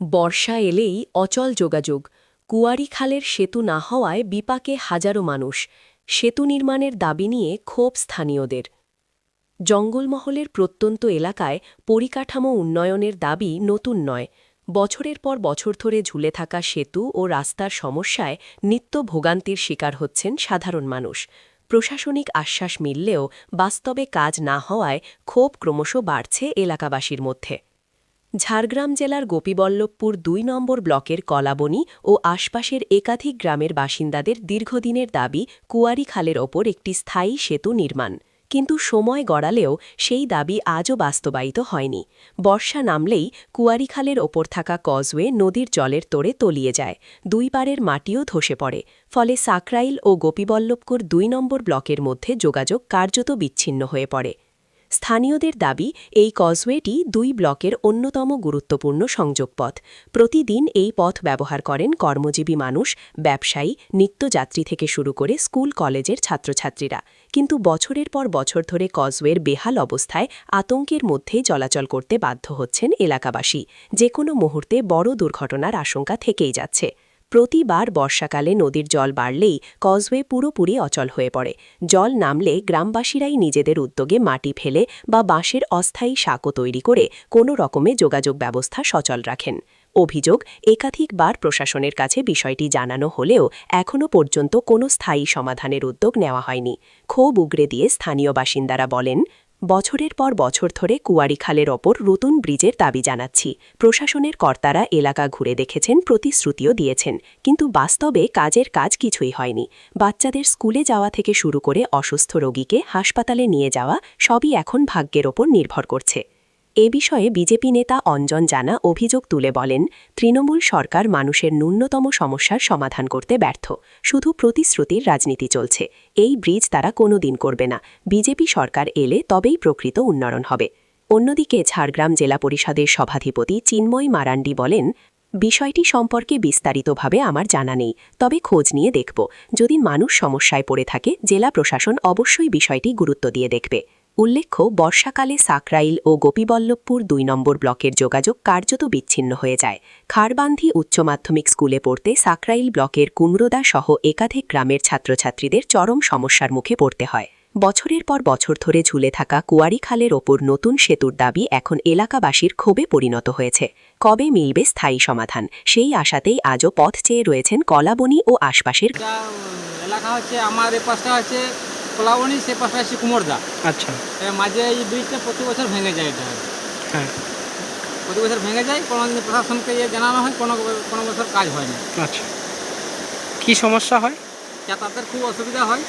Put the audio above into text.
বর্ষা এলেই অচল যোগাযোগ। কুয়ারি খালের সেতু না হওয়ায় বিপাকে হাজারো মানুষ। সেতু নির্মাণের দাবি নিয়ে ক্ষোভ স্থানীয়দের। জঙ্গলমহলের প্রত্যন্ত এলাকায় পরিকাঠামো উন্নয়নের দাবি নতুন নয়। বছরের পর বছর ধরে ঝুলে থাকা সেতু ও রাস্তার সমস্যায় নিত্য ভোগান্তির শিকার হচ্ছেন সাধারণ মানুষ। প্রশাসনিক আশ্বাস মিললেও বাস্তবে কাজ না হওয়ায় ক্ষোভ ক্রমশ বাড়ছে এলাকাবাসীর মধ্যে। ঝাড়গ্রাম জেলার গোপীবল্লভপুর দুই নম্বর ব্লকের কলাবনী ও আশপাশের একাধিক গ্রামের বাসিন্দাদের দীর্ঘদিনের দাবি কুয়ারি খালের ওপর একটি স্থায়ী সেতু নির্মাণ। কিন্তু সময় গড়ালেও সেই দাবি আজও বাস্তবায়িত হয়নি। বর্ষা নামলেই কুয়ারিখালের ওপর থাকা কজওয়ে নদীর জলের তোড়ে তলিয়ে যায়। দুই পারের মাটিও ধসে পড়ে। ফলে সাকরাইল ও গোপীবল্লভপুর দুই নম্বর ব্লকের মধ্যে যোগাযোগ কার্যত বিচ্ছিন্ন হয়ে পড়ে। স্থানীয়দের দাবি, এই কজওয়েটি দুই ব্লকের অন্যতম গুরুত্বপূর্ণ সংযোগপথ। প্রতিদিন এই পথ ব্যবহার করেন কর্মজীবী মানুষ, ব্যবসায়ী, নিত্যযাত্রী থেকে শুরু করে স্কুল, কলেজের ছাত্রছাত্রীরা। কিন্তু বছরের পর বছর ধরে কজওয়ের বেহাল অবস্থায় আতঙ্কের মধ্যেই চলাচল করতে বাধ্য হচ্ছেন এলাকাবাসী। যে কোনো মুহূর্তে বড় দুর্ঘটনার আশঙ্কা থেকেই যাচ্ছে। প্রতিবার বর্ষাকালে নদীর জল বাড়লেই কজওয়ে পুরোপুরি অচল হয়ে পড়ে। জল নামলে গ্রামবাসীরাই নিজেদের উদ্যোগে মাটি ফেলে বা বাঁশের অস্থায়ী সাঁকো তৈরি করে কোনো রকমে যোগাযোগ ব্যবস্থা সচল রাখেন। অভিযোগ, একাধিকবার প্রশাসনের কাছে বিষয়টি জানানো হলেও এখনও পর্যন্ত কোনো স্থায়ী সমাধানের উদ্যোগ নেওয়া হয়নি। ক্ষোভ উগরে দিয়ে স্থানীয় বাসিন্দারা বলেন বছরের পর বছর ধরে কুয়ারিখালের ওপর রতুন ব্রিজের দাবি জানাচ্ছি। প্রশাসনের কর্তারা এলাকা ঘুরে দেখেছেন, প্রতিশ্রুতিও দিয়েছেন। কিন্তু বাস্তবে কাজের কাজ কিছুই হয়নি। বাচ্চাদের স্কুলে যাওয়া থেকে শুরু করে অসুস্থ রোগীকে হাসপাতালে নিয়ে যাওয়া সবই এখন ভাগ্যের ওপর নির্ভর করছে। এ বিষয়ে বিজেপি নেতা অঞ্জন জানা অভিযোগ তুলে বলেন, তৃণমূল সরকার মানুষের ন্যূনতম সমস্যার সমাধান করতে ব্যর্থ। শুধু প্রতিশ্রুতির রাজনীতি চলছে। এই ব্রিজ তারা কোনোদিন করবে না। বিজেপি সরকার এলে তবেই প্রকৃত উন্নয়ন হবে। অন্যদিকে ঝাড়গ্রাম জেলা পরিষদের সভাধিপতি চিন্ময় মারান্ডি বলেন, বিষয়টি সম্পর্কে বিস্তারিতভাবে আমার জানা নেই, তবে খোঁজ নিয়ে দেখব। যদি মানুষ সমস্যায় পড়ে থাকে, জেলা প্রশাসন অবশ্যই বিষয়টি গুরুত্ব দিয়ে দেখবে। উল্লেখ্য, বর্ষাকালে সাকরাইল ও গোপীবল্লভপুর দুই নম্বর ব্লকের যোগাযোগ কার্যত বিচ্ছিন্ন হয়ে যায়। খারবান্ধি উচ্চ মাধ্যমিক স্কুলে পড়তে সাকরাইল ব্লকের কুমরোদা সহ একাধিক গ্রামের ছাত্রছাত্রীদের চরম সমস্যার মুখে পড়তে হয়। বছরের পর বছর ধরে ঝুলে থাকা কুয়ারি খালের ওপর নতুন সেতুর দাবি এখন এলাকাবাসীর ক্ষোভে পরিণত হয়েছে। কবে মিলবে স্থায়ী সমাধান? সেই আশাতেই আজও পথ চেয়ে রয়েছেন কলাবনি ও আশপাশের এলাকা হচ্ছে, আমার এই পাশটা কোলাবনি সে পাশাপাশি হচ্ছে কুমোরদা। আচ্ছা। মাঝে এই ব্রিজটা প্রতি বছর ভেঙে যায় এটা। হ্যাঁ। প্রতি বছর ভেঙে যায় কোনো দিন প্রশাসনকে ইয়ে জানানো হয় কোনো কোনো বছর কাজ হয় না। আচ্ছা। কী সমস্যা হয়? যাতায়াতের খুব অসুবিধা হয়।